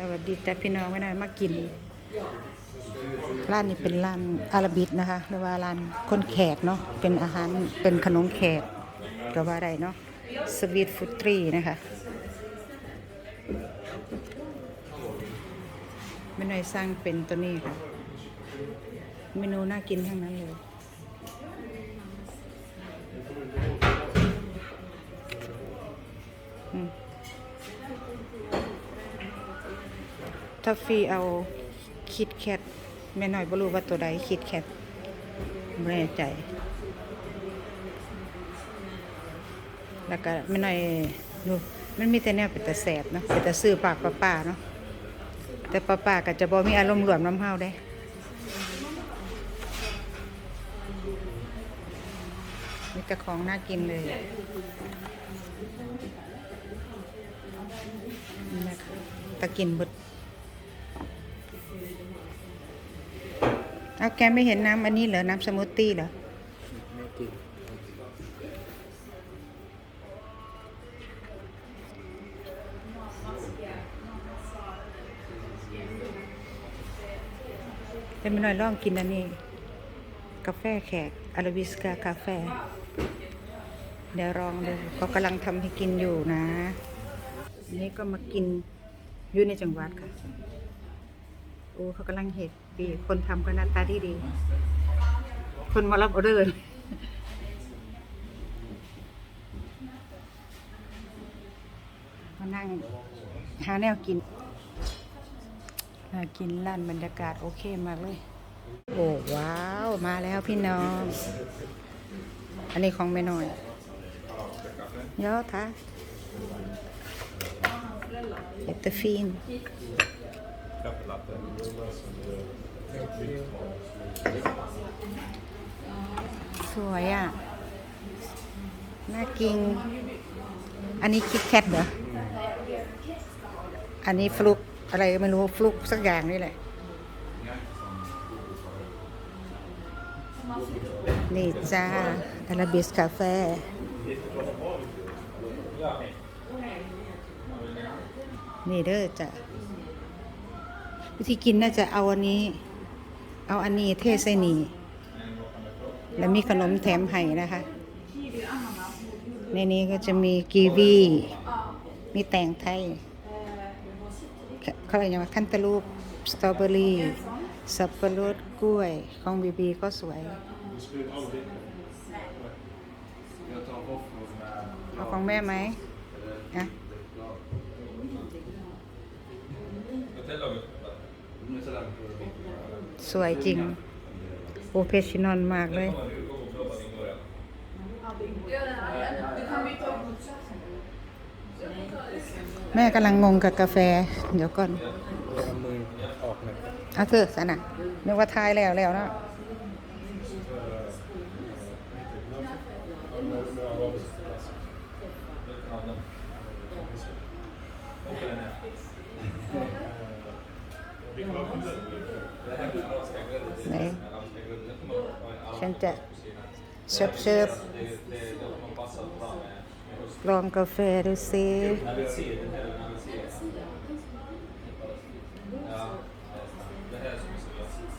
สวัสดีแต่พี่น้องไม่นานมากิน ร้านนี้เป็นร้านอาราบิกนะคะหรือว่าร้านคนแขกเนาะเป็นอาหารเป็นขนมแขกก็ว่าได้เนาะสวีทฟุตรีนะคะไม่น้อยสร้างเป็นตัวนี้ค่ะ เมนูน่ากินทั้งนั้นเลย ถ้าฟรีเอาคิดแคทแม่น้อยบ่รู้ว่าตัวใดคิดแคทไม่แน่ใจ แล้วก็แม่น้อยดูมันมีแต่แนวเป็นแต่แสบเนาะเป็นแต่ซื้อปากป้าๆเนาะแต่ป้าๆก็จะบ่มีอารมณ์รวมน้ำเฮาได้มีแต่ของน่ากินเลยนะคะตะกินบด เอาแกไม่เห็นน้ำอันนี้เหรอ น้ำสมูทตี้เหรอไม่กินเป็นไม่น้อยลองกินอันนี้ กาแฟแขกอาราบิสกากาแฟ เดี๋ยวลองดูเขากำลังทำให้กินอยู่นะอันนี้ก็มากินอยู่ในจังหวัดค่ะ โอ้เขากำลังเห็ดดีคนทำก็หน้าตาดีดี คนมารับออเดอร์มานั่งหาแนวกินน่ากินร้านบรรยากาศโอเคมากเลย โอ้ว้าว มาแล้วพี่น้อง อันนี้ของแม่น้อยเยอะท่าเอตฟิน สวยอะ น่ากิน อันนี้คิดแคทเหรอ อันนี้ฟลุกอะไรไม่รู้ฟลุกสักอย่างนี่แหละ นี่จ้าอาราบิสคาเฟ่นี่เด้อจ้ะ วิธีกินน่าจะเอาอันนี้ เอาอันนี้เทใส่นี่แล้วมีขนมแถมให้นะคะ ในนี้ก็จะมีกีวี มีแตงไทยเขาเรียกว่าคันตาลูปสตรอเบอรี่สับปะรดกล้วยของบีบีก็สวยเอาของแม่ไหมอะ สวยจริงโปรเฟชชั่นอลมากเลย แม่กำลังงงกับกาแฟ เดี๋ยวก่อนอามือออกหน่อยเอาเถอสนะนึกว่าทายแล้วแล้วนะ ไหนฉันจะเชิบเชิบลองกาแฟดูสิ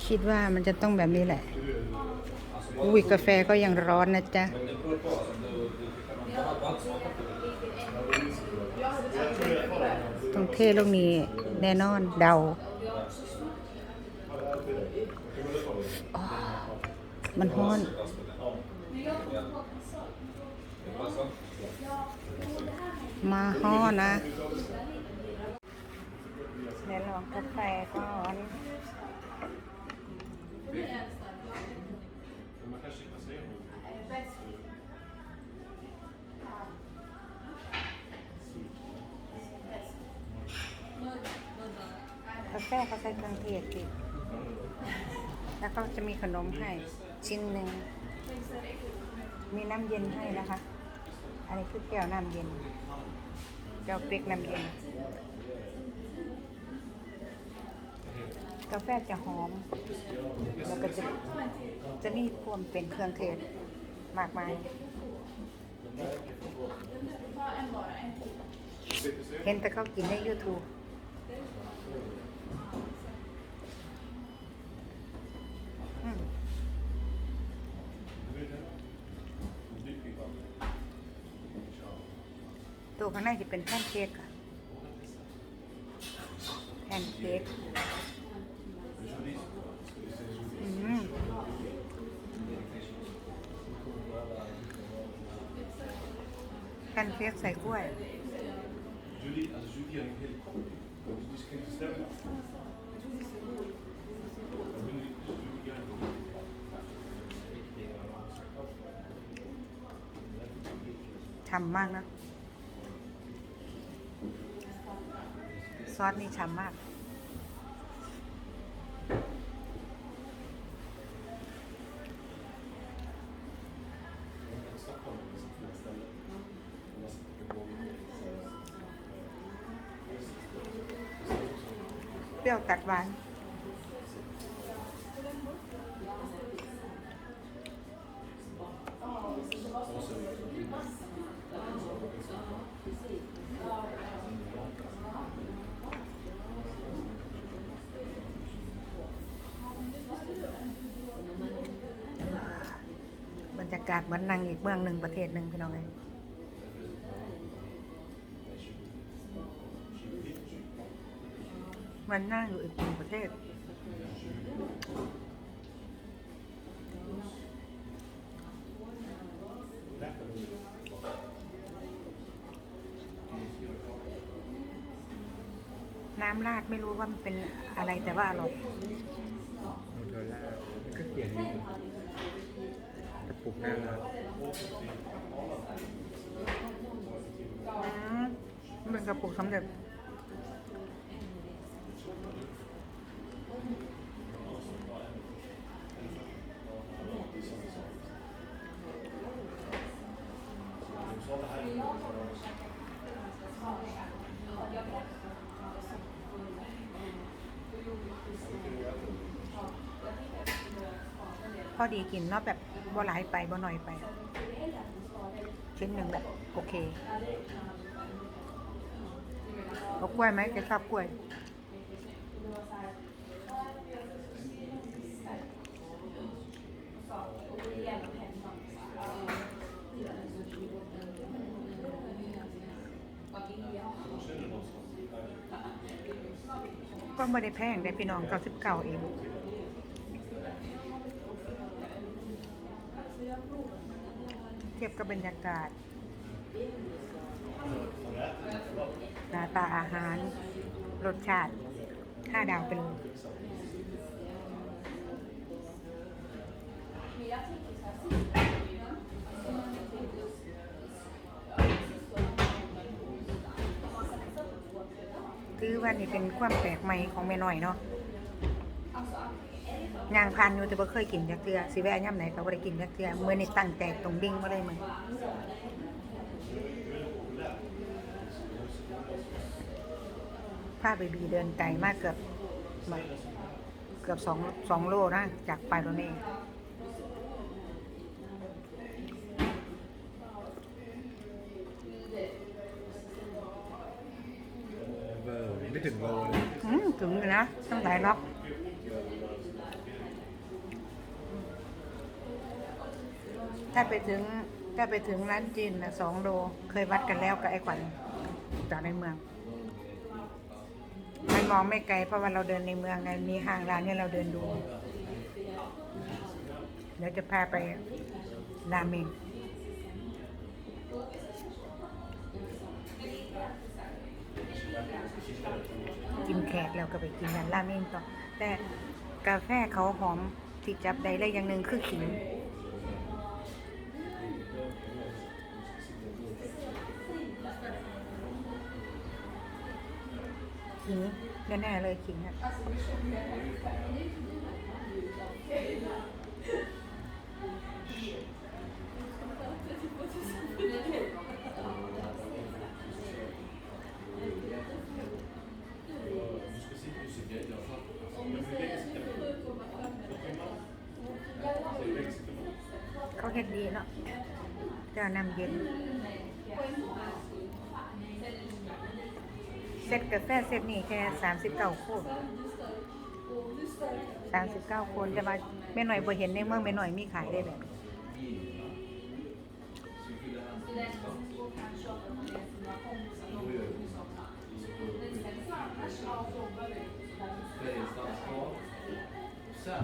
คิดว่ามันจะต้องแบบนี้แหละ อุ้ยกาแฟก็ยังร้อนนะจ๊ะ ต้องเทลูกนี้แน่นอนเดาอ๋อ มันฮ้อน มาฮ้อนนะเดี๋ยวลองกาแฟก่อนกาแฟเขาใส่เครื่องเทศอีกแล้วก็จะมีขนมให้ ชิ้นหนึ่ง มีน้ำเย็นให้นะคะ อันนี้คือแก้วน้ำเย็น แก้วเป๊กน้ำเย็น กาแฟจะหอม แล้วก็จะจะมีความเป็นเครื่องเทศมากมาย เห็นแต่เขากินใน YouTube ข้างในจะเป็นแพนเค้กค่ะแพนเค้กอืมแพนเค้กใส่กล้วยทำมากนะ ซอสนี่ฉ่ำมาก เปรี้ยวตัดหวาน บรรยากาศเหมือนนั่งอีกเมืองหนึ่งประเทศหนึ่งพี่น้องเลยมันนั่งอยู่อีกหนึ่งประเทศ น้ำราดไม่รู้ว่ามันเป็นอะไรแต่ว่าอร่อย นูเทลล่าก็เขียนอยู่กระปุกหน้าร้าน อืมมันเป็นกระปุกสำเร็จพอดีกินเนาะแบบ บ่หลายไปบ่หน่อยไปชิ้นหนึ่งแบบโอเคเอากล้วยไหมแกชอบกล้วยก็ไม่ได้แพงได้พี่น้องเก้าสิบเก้าเอง เทียบกับบรรยากาศหน้าตาอาหาร รสชาติห้าดาวไปเลยคือว่านี่เป็นความแปลกใหม่ของแม่น้อยเนาะ ย่างพันอยู่แต่บ่เคยกินจักเทือสิแวะย่ำไหนก็บ่ได้กินจักเทือมื้อนี้ตั้งแต่ตรงดิ่งบ่ได้มื้อพาเบบีเดินไกลมากเกือบแบบเกือบสองสองโลนะ จากไปโรเน่เบอร์ไม่ถึงโลเลยอืมถึงเลยนะ ต้องหลายล็อก ถ้าไปถึงถ้าไปถึงร้านจีนนะสองโลเคยวัดกันแล้วกับไอ้ขวัญจากในเมืองมันมองไม่ไกลเพราะว่าเราเดินในเมืองไงมีห้างร้านเนี่ยเราเดินดู เดี๋ยวจะพาไปราเมงกินแขกแล้วก็ไปกินร้านราเมงต่อแต่กาแฟเขาหอมที่จับได้เลยอย่างหนึ่งคือขิง ขิงแน่ๆเลยขิงอะเขาเฮ็ดดีเนาะจ้านำเย็น เซ ตกาแฟเซตนี้แค่สามสิบเก้าคนสามสิบเก้าคนแต่ว่าแม่หน่อยบ่เห็นในเมืองแม่หน่อยมีขายได้แบบนี้ Sverige stannar kvar. Och sen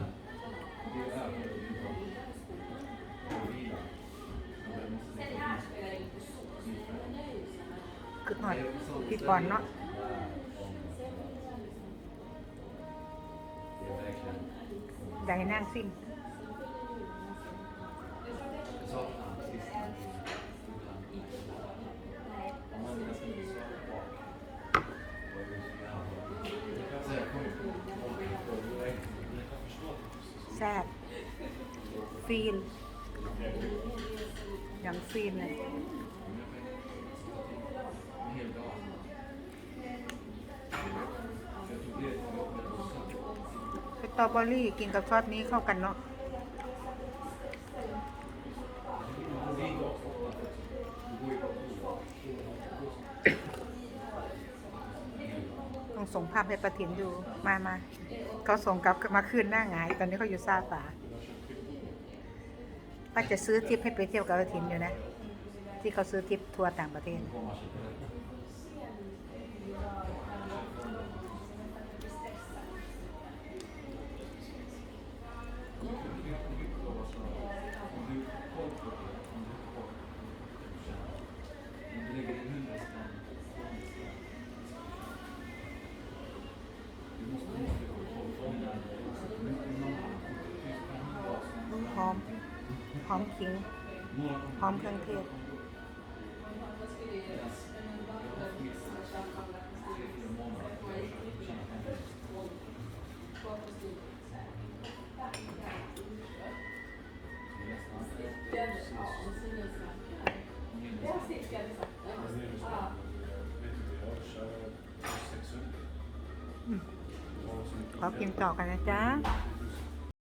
går jag över till Newport och vilar. Och jag måste sitta och vila. คือหน่อยพี่ปอนเนาะ จให้นางซิ่งแซ่บฟีนย่งฟีนเลย ตรอเบอรี่กินกับซอสนี้เข้ากันเนาะต้องส่งภาพให้ประถินดูมามาเขาส่งกลับมาคืนหน้าหงาย ตอนนี้เขาอยู่ซาฝาป้าจะซื้อทริปให้ไปเที่ยวกับประถินอยู่นะ ที่เขาซื้อทริปทัวร์ต่างประเทศ อมขิงหอมเครื่องเทศขอกินต่อกันนะจ๊ะ